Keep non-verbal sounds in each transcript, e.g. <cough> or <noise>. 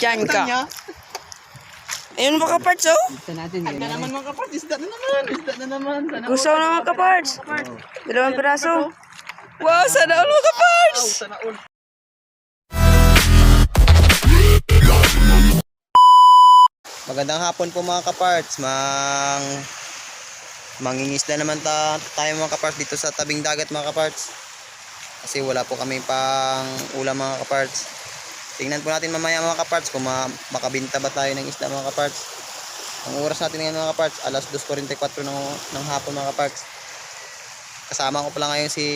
Diyan ka. Ayun mga kaparts oh. Gusto natin Ay, na naman mga kaparts. Isda na naman. Isda na naman. Sana Gusto ko naman kaparts. Dalawang piraso. Wow, sana all mga kaparts. Wow, sana all. Magandang hapon po mga kaparts. Mang mangingisda naman ta tayo mga kaparts dito sa tabing dagat mga kaparts. Kasi wala po kami pang ulam mga kaparts. Tingnan po natin mamaya mga kaparts kung ma makabinta ba tayo ng isda mga kaparts. Ang oras natin ngayon mga kaparts, alas 2.44 ng, ng hapon mga kaparts. Kasama ko pala ngayon si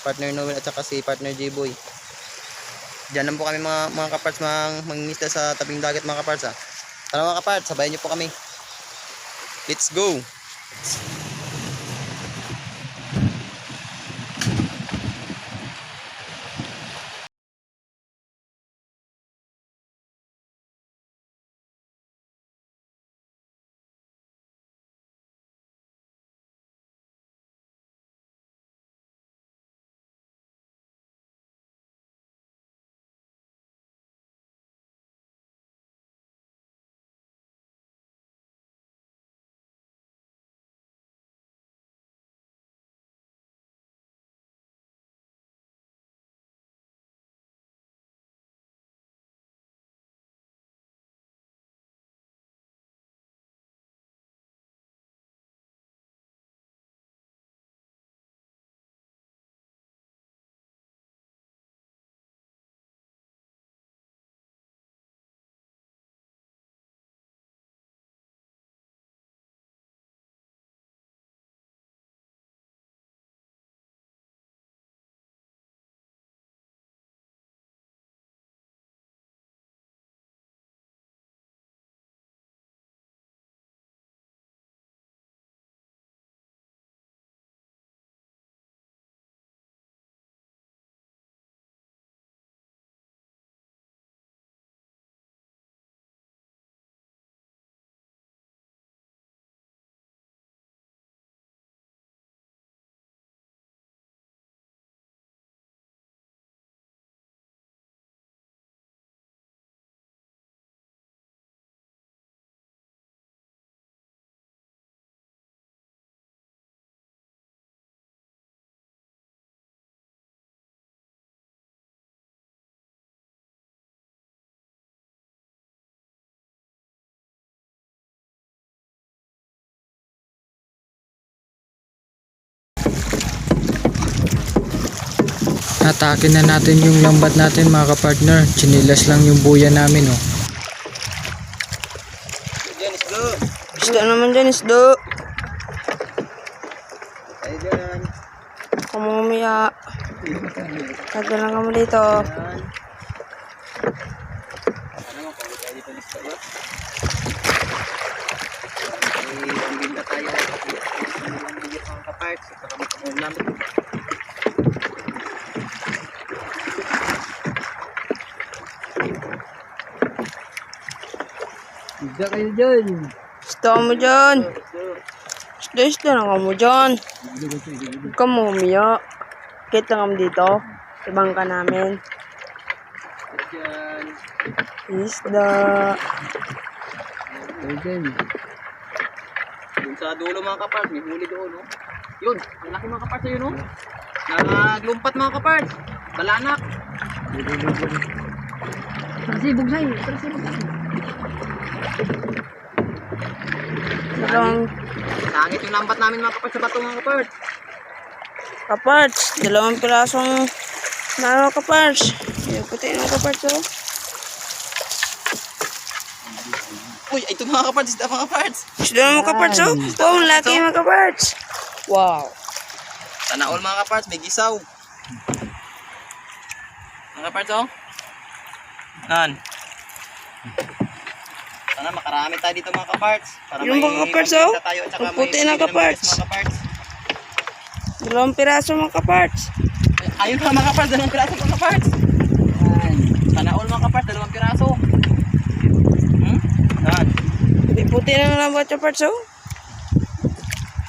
partner Noel at saka si partner J-Boy. Diyan lang po kami mga, mga kaparts mang, mangingisda sa tabing dagat mga kaparts ha. Tara mga kaparts, sabayan niyo po kami. Let's go! Atake na natin yung lambat natin mga kapartner. Chinilas lang yung buya namin oh. Isda naman dyan, isda. Kumumaya. Tagal lang kamo dito. Yan. Ano mo, kung tayo dito ng isda ba? Ay, ang binta tayo. Ang bigyan mga kaparts. At saka makamulam. Isda kayo dyan. Isda mo dyan. Isda, isda na kamo dyan. Huwag ka mumaya. Kita kamo dito. Ibang ka namin. Isda. Kayo dyan. Doon sa dulo mga kaparts, may huli doon, no? Yun, ang laki mga kaparts yun, no? Naglumpat mga kaparts. Balanak. Kasi bugsay. Kasi bugsay. Dalawang Sangit yung lambat namin mga kaparts sa bato mga kaparts. kaparts. Dalawang pirasong ano kaparts. Yung puti ng kaparts oh. Uy, ito mga kaparts, isda mga kaparts. Isda naman kaparts oh. Wow, laki mga kaparts. Wow. Sana all mga kaparts, may gisaw. Mga kaparts, oh. Nan. Sana makarami tayo dito mga kaparts. Para Yung mga kaparts, oh. Tayo, Ang puti na kaparts. kaparts. Dalawang piraso mga kaparts. Ayun na mga kaparts, dalawang piraso mga kaparts. Sana all mga kaparts, dalawang piraso. Hmm? May puti na lang mga kaparts oh.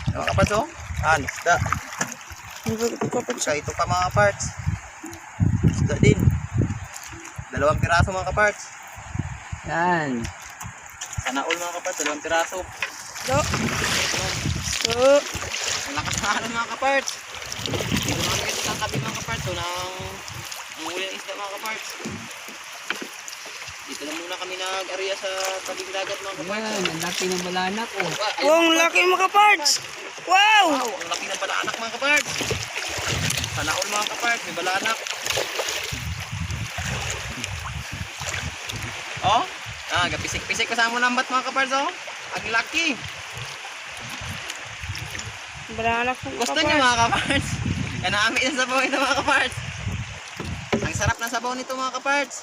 Mga kaparts, oh. Nan, isda. Ng kaparts. Ito pa mga parts. Isda din. Dalawang piraso mga kaparts. Yan. Sana all mga kaparts, dalawang piraso. Do. So, Malakas na alon mga kaparts. Dito naman kami sa tabi mga nang muli ng isda mga kaparts. Dito lang muna kami nag-area sa tabing dagat mga kaparts. Yan, ang laki ng balanak oh. Wow, ang laki mga kaparts. Wow! Wow, ang laki ng balaanak mga kaparts. Sana all mga kaparts, may balaanak. Oh, ah, gapisik-pisik kasama ng bat mga kaparts oh. Ang laki. Balanak ng Gusto kaparts. niyo mga kaparts? <laughs> Kanami ng sabaw ito mga kaparts. Ang sarap ng sabaw nito mga kaparts.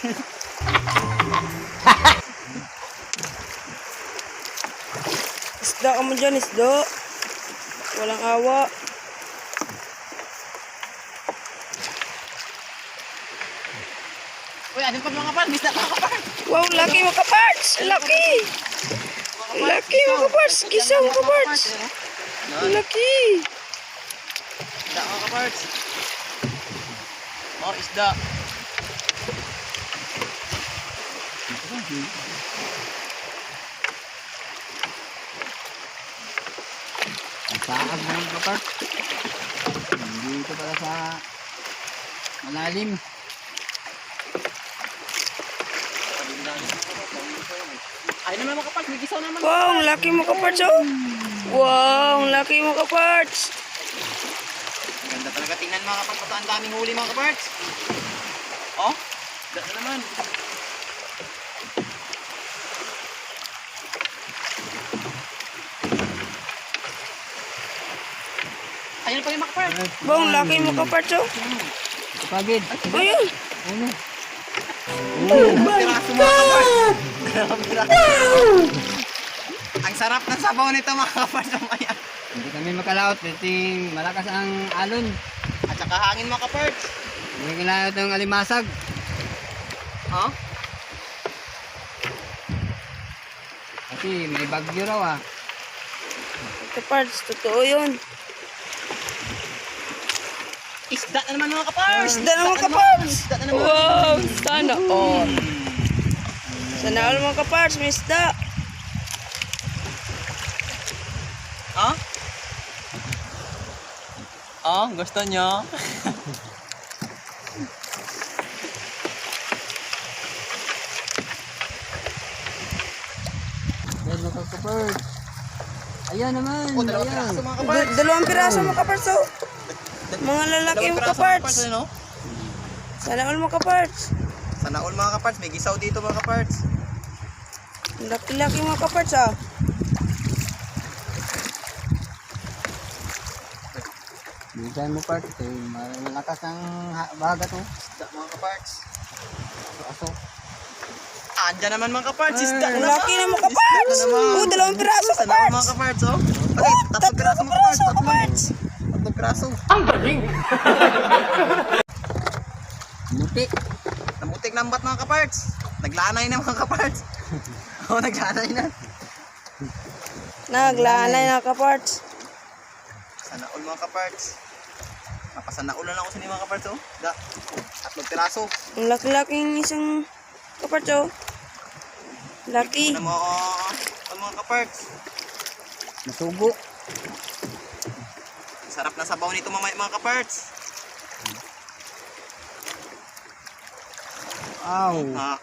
<laughs> Isda ka mo dyan, isda. Walang awa. Uy, ano pa mga mga kaparts. Wow, laki mga kaparts. Laki. Laki mga kaparts. Kisa mga kaparts. Yan, Laki. isda mga kaparts. Oh, isda. Saag ng kapart. Dito pala sa malalim. Ay naman mga kaparts, may gisaw naman. Wow, ang laki mga kaparts oh. Wow, ang laki mga kaparts. Ganda talaga tingnan mga kaparts. Basta ang daming huli mga kaparts. Oh, ganda naman. Ayun pa yung mga kaparts. Wow, ang laki mga kaparts oh. Pagid. Ayun. Ano? Piraso mga kaparts. Ang sarap ng sabaw nito mga kaparts. Hindi kami makalaot. Kasi malakas ang alon. At saka hangin mga kaparts. Hindi kailangan ng alimasag. Oh, Kasi may bagyo raw ah. Kaparts, totoo yun. isda na naman mga kaparts. Isda na mga kaparts. Isda na naman. Wow, sana all. Sana all mga kaparts, may isda. Oh? Oh, gusto nyo? Yan mga kapart. Ayan naman. Oh, dalawang ayan. piraso mga kaparts. dalawang piraso mga kaparts oh. Mga lalaki mga kaparts. Sana all mga kaparts. Sana all mga kaparts. May gisaw dito mga kaparts. Laki-laki mga kaparts ah. Dito mo part. Eh, malakas ang ha- baga to. Isda mga kaparts. Aso. Andyan naman mga kaparts. Isda na Ang naman. laki na mga kaparts. Oh, dalawang piraso Sana all mga kaparts. kaparts oh. Okay, tatlong piraso mga kaparts. Tatlong. Tatlong piraso. <laughs> Muti. Namutik na ang bat mga kaparts. Naglanay na mga kaparts. Oh, naglanay na. Naglanay na kaparts. Sana all mga kaparts. Napasana lang ako sa inyo mga kaparts oh. Da. Tatlong piraso. Ang laki-laking isang kaparts oh. Laki. Ano mo ang mga kaparts. Masugo. Sarap na sabaw nito mamaya mga kaparts. Aw. Ah,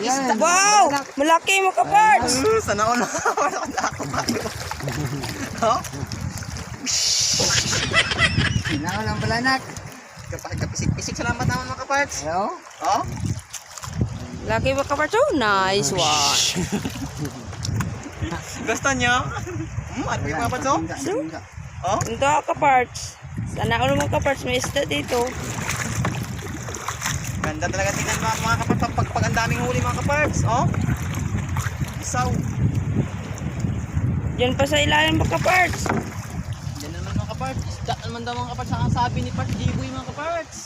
Yan. Wow! Malaki mga kaparts. uh, sana all mga kaparts. Wala ako bago. Oh, Sinaon ang balanak. kapisik-pisik salamat naman mga kaparts. Hello? Oh, Laki mga kaparts oh. Nice one. gusto nyo? Hmm, ano yung mga kaparts oh? Oh, Ito kaparts. Sana all mga kaparts. May isda dito. Ganda talaga tingnan mga, mga kaparts. Pag, pag, ang daming huli mga kaparts. Oh, isaw. Diyan pa sa ilalim mga kaparts. Yan naman mga kaparts. Isda naman daw mga kaparts. Ang sabi ni Parts Jiboy mga kaparts.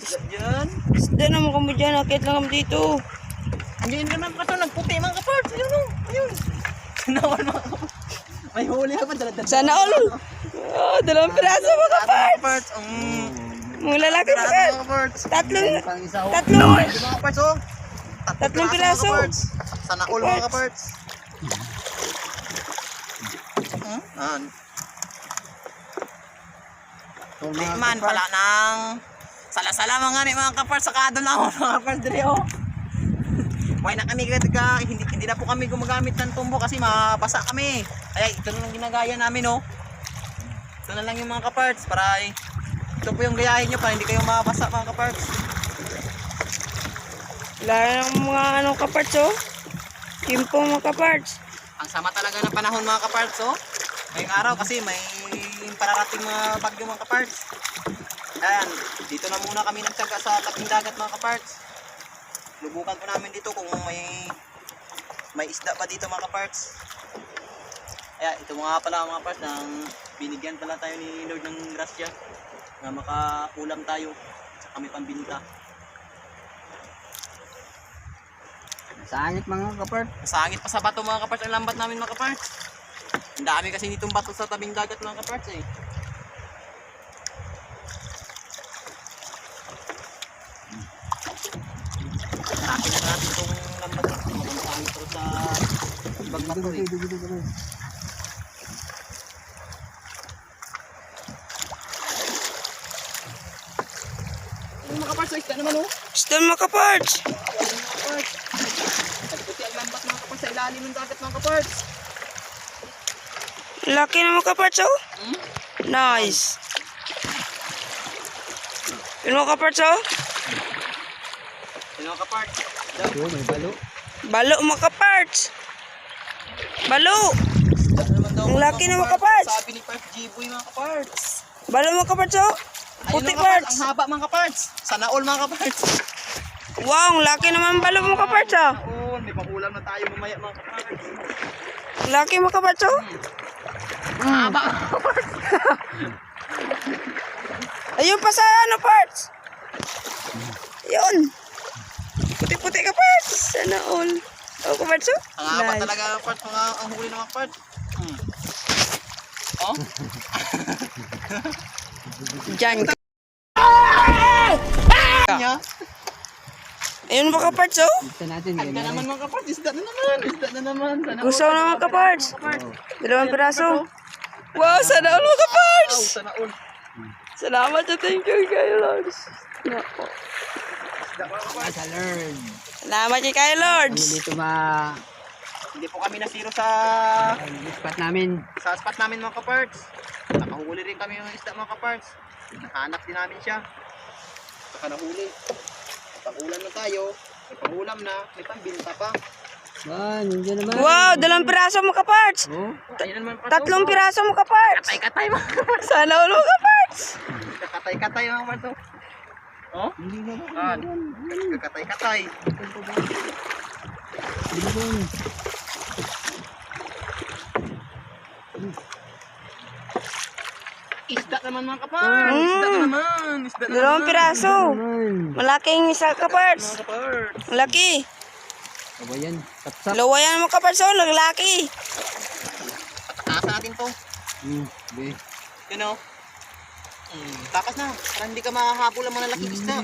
Isda dyan. Isda naman kamo dyan. Akit lang dito. Hindi naman pa ito. Nagputi mga kaparts. Ayun o. Ayun. Mga kaparts. May huli ka pa. Daladala. Sana all. Oh, dalawang piraso mga kaparts. kaparts. Mm. Mga lalaki Piraso mga. Tatlong, Pang isa ho. tatlong, Ito mga kaparts oh. Tatlong piraso. Sana all mga kaparts. Hmm? Yan. Di man pala ng sala-sala mga ni mga kaparts. Sakado na ako mga kaparts diri oh. Why na kami ka, hindi, hindi na po kami gumagamit ng tumbo kasi mabasa kami. Kaya ito na lang ginagaya namin oh. Ito na lang yung mga kaparts para eh, ito po yung gayahin nyo para hindi kayo mabasa mga kaparts. wala ng mga ano kaparts oh. Kimpo mga kaparts. Ang sama talaga ng panahon mga kaparts oh. Ngayong araw kasi may pararating mga bagyo mga kaparts. Ayan, dito na muna kami nagtsaga sa tabing dagat mga kaparts. Lubukan po namin dito kung may may isda pa dito mga kaparts. Kaya ito mga pala mga kaparts nang binigyan pala tayo ni Lord ng grasya na makaulam tayo sa kami pambinta. Sangit mga kapart. Masangit pa sa bato mga kaparts ang lambat namin mga kaparts. Ang dami kasi nitong bato sa tabing dagat mga kaparts eh. Natin itong lambat. Pero sa ibang bato eh. Yung mga kaparts, isda naman oh. Isda mga kaparts. Mga kaparts. Nagputi ang lambat mga kaparts sa ilalim ng dagat mga kaparts. Laki na mga kaparts oh. Hmm? Nice. Yun mga kaparts oh. Yung mga kaparts. Oo, may balo. Balo mga kaparts. Balo. Ang laki ng mga kaparts. Sabi ni Park Jiboy mga kaparts. Balo mga kaparts oh. Ayun Puti mga kaparts, parts. Ang haba mga kaparts. Sana all mga kaparts. Wow, ang laki naman balo mga kaparts oh. All, may pangulam na tayo mamaya mga kaparts. Ang Laki mga kaparts oh. Haba. Ayun pa sa ano parts. Ayun. Puti-puti ka parts. Sana all. Oh, kaparts oh. Ang haba Nice. talaga ng parts, mga ang huli ng mga parts. Hmm. Oh? <laughs> Diyan. Niya? Ayun mga kaparts oh. Gusto natin Isda ganyan. naman mga kaparts, isda na naman, isda na naman. Sana Gusto all, ko naman kaparts. kaparts. Dalawang piraso. Wow, sana all mga kaparts. Wow, sana all. Salamat sa thank you Lords. Nako. Kaparts. Sa learn. Salamat kay kay Lords. Kami dito ma... Hindi po kami nasiro sa ang spot namin. sa spot namin mga kaparts. Nakahuli rin kami ng isda mga kaparts. Nahanap din namin siya. Saka nahuli. Pag-ulam na tayo, may pang-ulam na, may pambinta pa. Ah, nandiyan naman. Wow, dalawang piraso mga kaparts. Oh. Tatlong piraso mga kaparts. Katay-katay mga kaparts. Sana all mga kaparts. Katay-katay mga kaparts. Oh. Oh? hindi na ba? Ah, Katay-katay. Hindi doon. Isda naman mga kaparts. Isda na naman. Isda na Dalawang naman. piraso. Naman. Malaking isa kaparts. Mga kaparts. Laki. Aba yan. Sapsap. Dalawa yan mga kaparts oh, laki. Taas natin to. Hmm, okay. You know? Mm, takas na. Para hindi ka mahabol ang mga laking isda.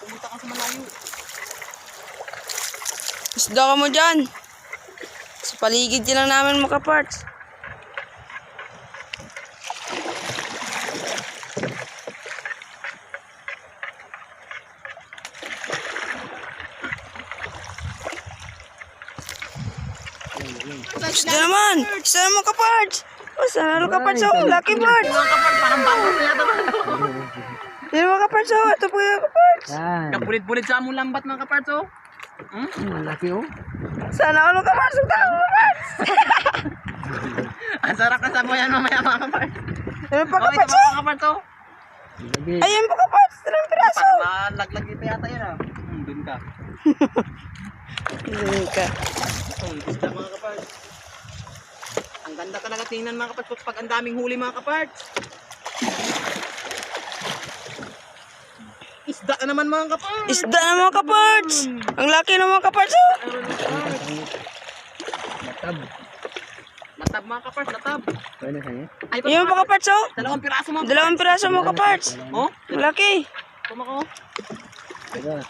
Pumunta ka sa malayo. Isda ka mo dyan. Sa paligid din lang namin mga kaparts. Isda naman! Isda naman kaparts! Oh, sana naman kaparts oh, laki parts! Mga kaparts, parang bago na yata ba? Yan mga kaparts oh, ito po yung! Yan. Kapulit-pulit sa among lambat mga kaparts oh. Hmm? Malaki oh. Sana all kaparts! Ang tao! Ang sarap na sa mo yan mamaya mga kaparts. Yan pa ito kaparts oh! mga kaparts oh. Lagi. Ayun pa kaparts! Dalawang piraso! Malaglag dito yata yan ah. Hmm, dun ka. <laughs> Ayun ka. Oh, isda mga kaparts. Ang ganda talaga tingnan mga kaparts pag ang daming huli mga kaparts. Isda na naman mga kaparts. Isda na mga kaparts. Ang laki ng mga kaparts oh. Matab. Natab mga kaparts, kanya? Ay, Yung mga kaparts oh. Dalawang piraso mga Dalawang piraso mga kaparts. Oh, Ang laki. kumako. Diba?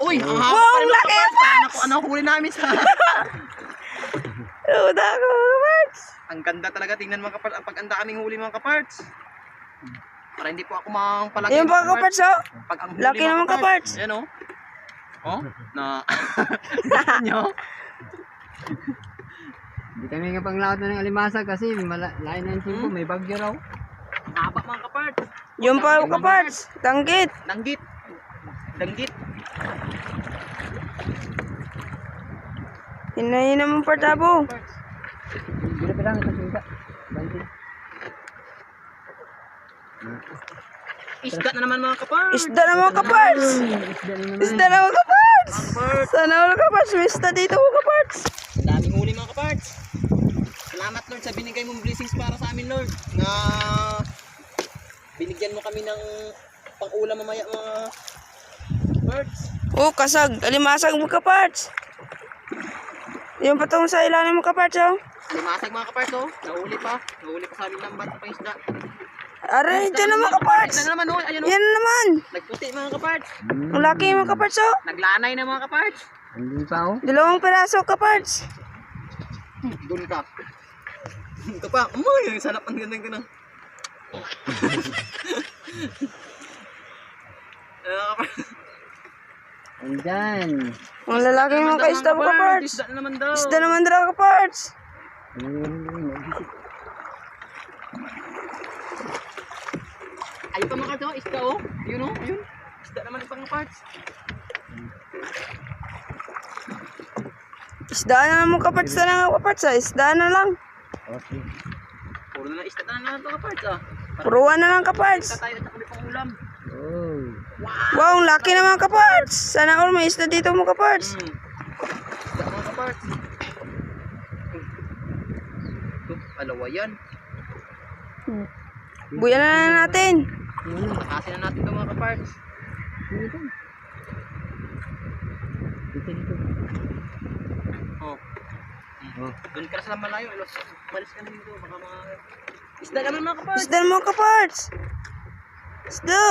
Uy, ang Wow, haba pa rin mga kaparts. Ano, ano huli namin sa... <laughs> Oh, dako mga kaparts. ang ganda talaga tingnan mga kaparts. Ang pag-anda kaming huli mga kaparts. Para hindi po ako mang palagi. Yung mga kaparts oh. Pag ang huli Laki mga naman kaparts. Ayan oh. Oh, na... <laughs> Nyo? Hindi kami nga panglakot na ng alimasa kasi mala- lain na yung simpo, may bagyo raw. Ang haba mga kaparts. Yung pa kaparts. Tanggit. Danggit. Danggit. Hinahin naman partabo. Ito simpa. Bantin. Isda na naman mga kaparts. Isda na mga kaparts. Isda na mga. Kaparts. Sana all kaparts. May isda dito mga kaparts. Ang daming huli mga kaparts. Salamat Lord sa binigay mong blessings para sa amin Lord. Na binigyan mo kami ng pang-ulam mamaya mga birds. Oh, kasag. Alimasag mga kaparts. Yung patong sa ilalim mga kaparts oh. Limasag mga kaparts oh. Nahuli pa. Nahuli pa sa amin lambat pa isda. Aray, ito na mga kaparts. Na naman oh. Ayan oh. Yan na naman. Nagputi mga kaparts. Ang laki mga kaparts oh. Naglanay na mga kaparts. Andun pa oh. Dalawang piraso kaparts. Doon ka. Ito pa. Umoy, ang sarap ang ganda ko na. Ano kaparts? Andyan. Ang lalaki mga kaisda mga kaparts. Isda na naman daw. Isda naman dala kaparts. Ayun pa mga kaparts. Isda oh. Yun oh. Ayun. Isda naman ang mga parts. Isda na lang mga kaparts na lang kaparts ah. Isda na lang. Okay. Puro na lang isda na naman ito kaparts ah. Puruan na lang kaparts. Isda tayo at saka may pang ulam. Wow, ang laki na mga kaparts. Sana all may isda dito mga kaparts. Hmm. Mga kaparts. Alawa yan. Buyan na natin. Asin na natin ito mga kaparts. Dito. Dito dito. Oh. Oh. Doon ka na sa malayo. Ilos, malis ka na dito. Baka mga... Isda naman mga kaparts. Isda na mga kaparts. Isda.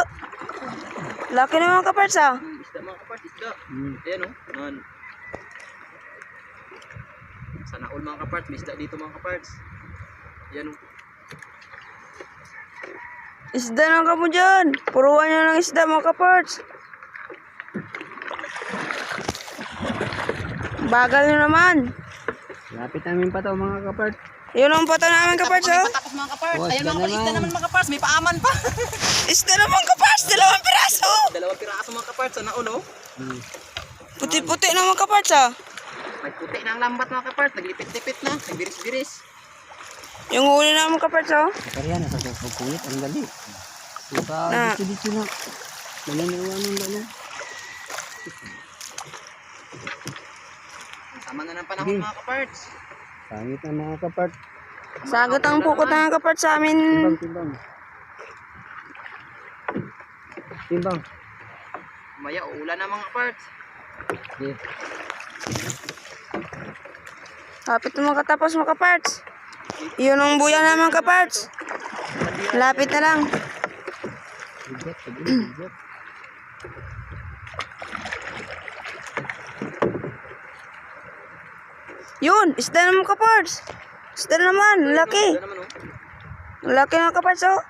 Laki na mga kaparts ah. Isda mga kaparts. Isda. Hmm. Ayan oh. Yan. Sana all mga kaparts. May isda dito mga kaparts. Yan oh. Isda na kamo dyan. Puruan nyo ng isda mga kaparts. Bagal nyo naman. Lapit namin pa to mga kapart. Yun ang pato namin kaparts oh. Tapos mga kaparts. Ayan isda mga kaparts. Isda naman. naman mga kaparts. May paaman pa. <laughs> Isda naman kaparts. Dalawang piraso. Dalawang piraso mga kaparts. All oh. Hmm. Puti-puti na mga kaparts ah. Nagputi na ang lambat mga kaparts. Naglipit-lipit na. Nagbiris-biris. Yung huli na mga kaparts oh. Kaya na sa kukulit ang dali. Diba, Ah. dito dito na. Malanawa ng dalo. Tama na ng panahon mga kaparts. Pangit ang mga kapart. Sagot ang pukot ng kaparts sa amin. Timbang, timbang. Timbang. Maya uulan na mga kaparts. Okay. Lapit na makatapos mga kaparts. Yun ang buya naman kaparts. Lapit na lang. Yun, isda naman kaparts. Isda naman, laki. Laki ng kaparts oh.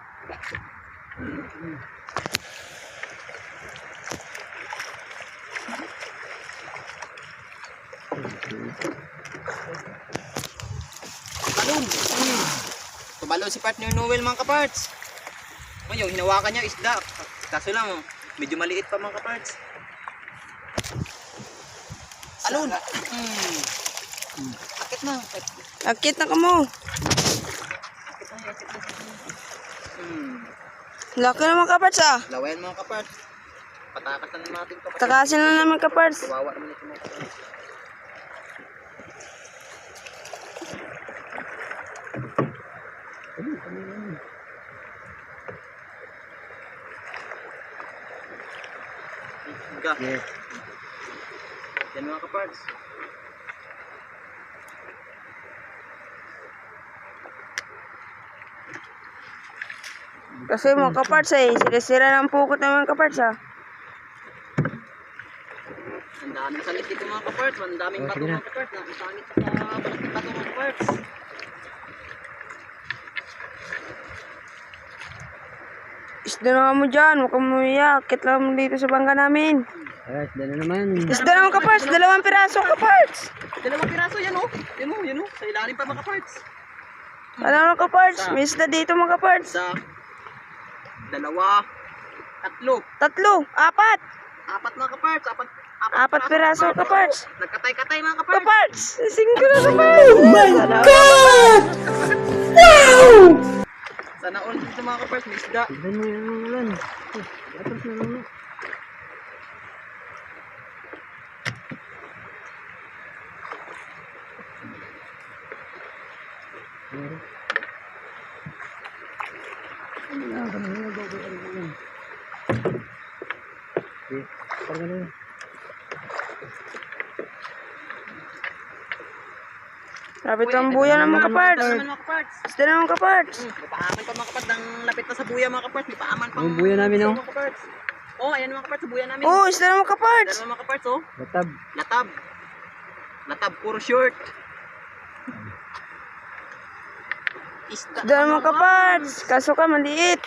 Tumalon. Tumalon si partner Noel mga kaparts. Ngayon, hinawakan niya isda. Kaso lang, oh, medyo maliit pa mga kaparts. Alon. Hmm. Akit na. Akit Akit na. Akit na. Hmm. Laki naman kaparts ah. Lawayan mga kaparts. Patakasan na natin kapatid. Takasin na naman kaparts. Kawawa naman ito mga kaparts. ka. Yan mga kaparts. Kasi mga kaparts eh, sira-sira ng pukot ng mga kaparts ah. Ang daming salit dito mga kaparts. Ang daming bato mga kaparts. Ang sangit sa balat ng bato mga kaparts. Isda na nga mo dyan, huwag kang mumiyak. Kit lang mo dito sa bangka namin. Yes, dala naman. Isda na mga kaparts, dalawang piraso kaparts. Dalawang piraso yan oh. Yan oh, yan oh. Sa ilalim pa mga kaparts. Ano mga kaparts, may isda dito mga kaparts. Isa, dalawa, tatlo, Tatlo, apat, apat mga kaparts. Apat, apat piraso kaparts. Nagkatay-katay mga kaparts. Kaparts, singko na kaparts. Oh my God! Sana all dito mga kaparts. May isda. Sabi ito ang buya ng mga kaparts. Ito naman mga kaparts. Isda na mga kaparts. May paaman pa mga kaparts. Ang lapit na sa buya mga kaparts. May paaman pa. Yung buya namin, oh. Oh, ayan mga kaparts. Sa buya namin. Oh, isda na mga kaparts. Dalawa mga kaparts oh. Batab. Latab. Latab puro short. Isda. Isda na mga kaparts. Kaso ka, maliit.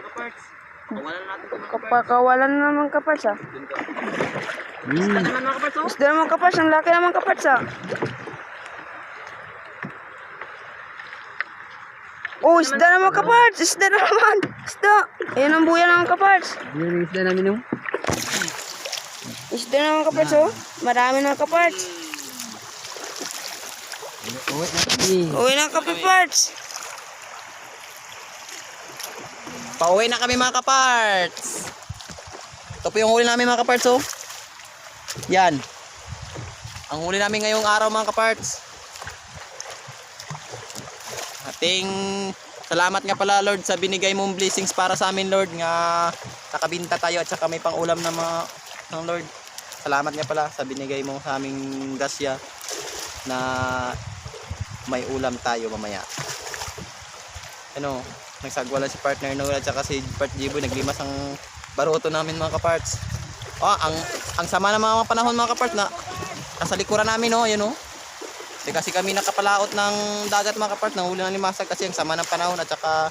Kaparts. Kawalan natin ito mga kaparts. Kapakawalan na mga kaparts ah. Ka. Hmm. Isda naman mga kaparts oh. Isda na mga kaparts, ang laki na mga kaparts ah. Oh, isda na mga kaparts. Isda na naman. Isda. Ayan ang buya mga kaparts. Yun yung isda namin oh. Isda na mga kaparts oh. Marami na kaparts. Uwi na kami. Uwi na kaparts. Pauwi na kami mga kaparts. Ito po yung huli namin mga kaparts oh. Yan. Ang huli namin ngayong araw mga kaparts. Ating salamat nga pala Lord sa binigay mong blessings para sa amin Lord nga nakabinta tayo at saka may pang ulam na mga ng Lord. Salamat nga pala sa binigay mo sa aming gasya na may ulam tayo mamaya. Ano, nagsagwala si partner Noel at saka si Part Jiboy naglimas ang baruto namin mga kaparts. Oh, ang ang sama ng mga panahon mga kaparts na nasa likuran namin oh, yun oh. Kasi, kasi kami nakapalaot ng dagat mga kaparts, nang huli ng limasag kasi ang sama ng panahon at saka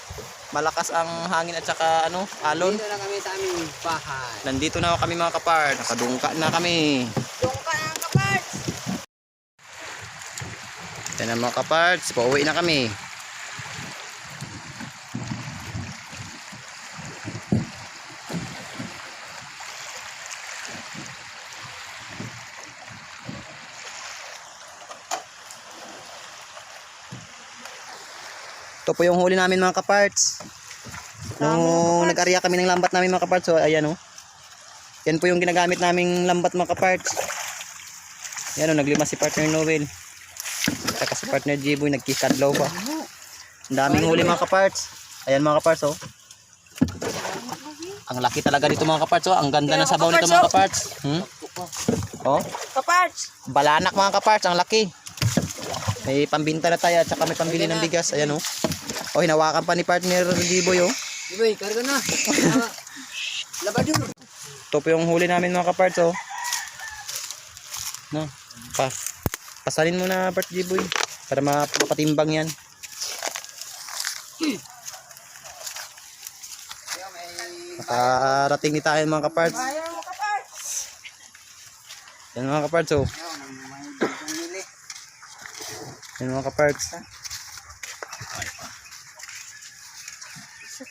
malakas ang hangin at saka ano, alon. Dito na kami sa aming bahay. Nandito na kami mga kaparts. Nakadungka na kami. Dungka na kaparts. Yan na mga kaparts, pauwi na kami. Ito po yung huli namin mga kaparts. Nung nag-area kami ng lambat namin mga kaparts, so ayan o. Yan po yung ginagamit naming lambat mga kaparts. Yan o, naglima si partner Noel. Saka si partner Jiboy, nagkikadlaw pa. Ang daming huli mga kaparts. Ayan mga kaparts oh. Ang laki talaga dito mga kaparts oh. Ang ganda ng sabaw nito mga kaparts. Hmm? Oh, Kaparts. balanak mga kaparts, ang laki. May pambinta na tayo at saka may pambili ng bigas. Ayan oh. Oh, hinawakan pa ni partner Jiboy oh. Iboy, karga na. Labador. Ito po yung huli namin mga kaparts oh. No, pa. Pasalin mo na Bart Jiboy para ma- mapatimbang yan. Nakarating ni tayo mga kaparts. Ayaw mga kaparts. Yan mga kaparts oh. Yan mga kaparts.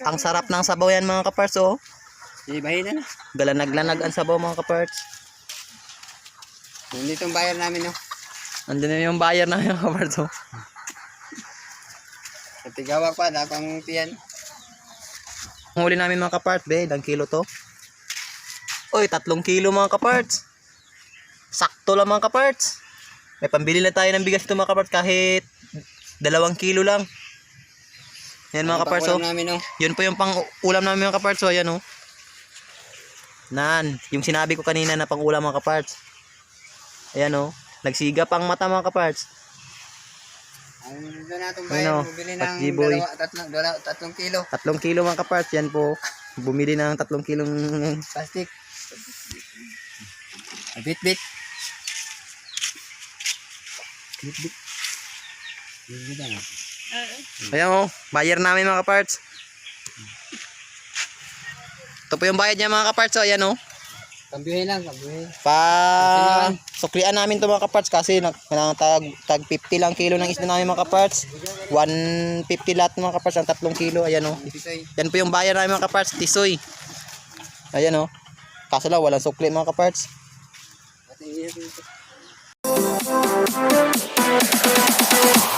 Ang sarap ng sabaw yan mga kaparts oh. Ibahin na na. Galanag-lanag ang sabaw mga kaparts. Nandito ang bayar namin oh. Nandun na yung bayar na yung kaparts oh. Sa tigawak pa, dakang piyan. Ang huli namin mga kaparts, be, ilang kilo to? Oy, tatlong kilo mga kaparts. Sakto lang mga kaparts. May pambili na tayo ng bigas ito mga kaparts kahit dalawang kilo lang. Yan mga kaparts oh. namin oh. Yun po yung pang ulam namin mga kaparts oh. Ayan oh. Nan, yung sinabi ko kanina na pangulam mga kaparts. Ayan o. Nagsiga pang mata mga kaparts. Ang doon natin bayan, bumili ng dalawa, tatlong, dalawa, tatlong kilo Tatlong kilo mga kaparts. Yan po. Bumili ng tatlong kilong plastic. Bit bit. Bit Uh, Ayan o, oh, namin mga kaparts. Ito po yung bayad niya mga kaparts. Oh. Ayan o. Oh. Kambihin lang, kambihin. Pa, suklian namin to mga kaparts kasi nag, tag, tag 50 lang kilo ng isda namin mga kaparts. 150 lahat mga kaparts, ang tatlong kilo. Ayan oh. o. Yan po yung bayan namin mga kaparts, tisoy. Ayan o. Kaso lang, walang sukli mga kaparts. Thank you.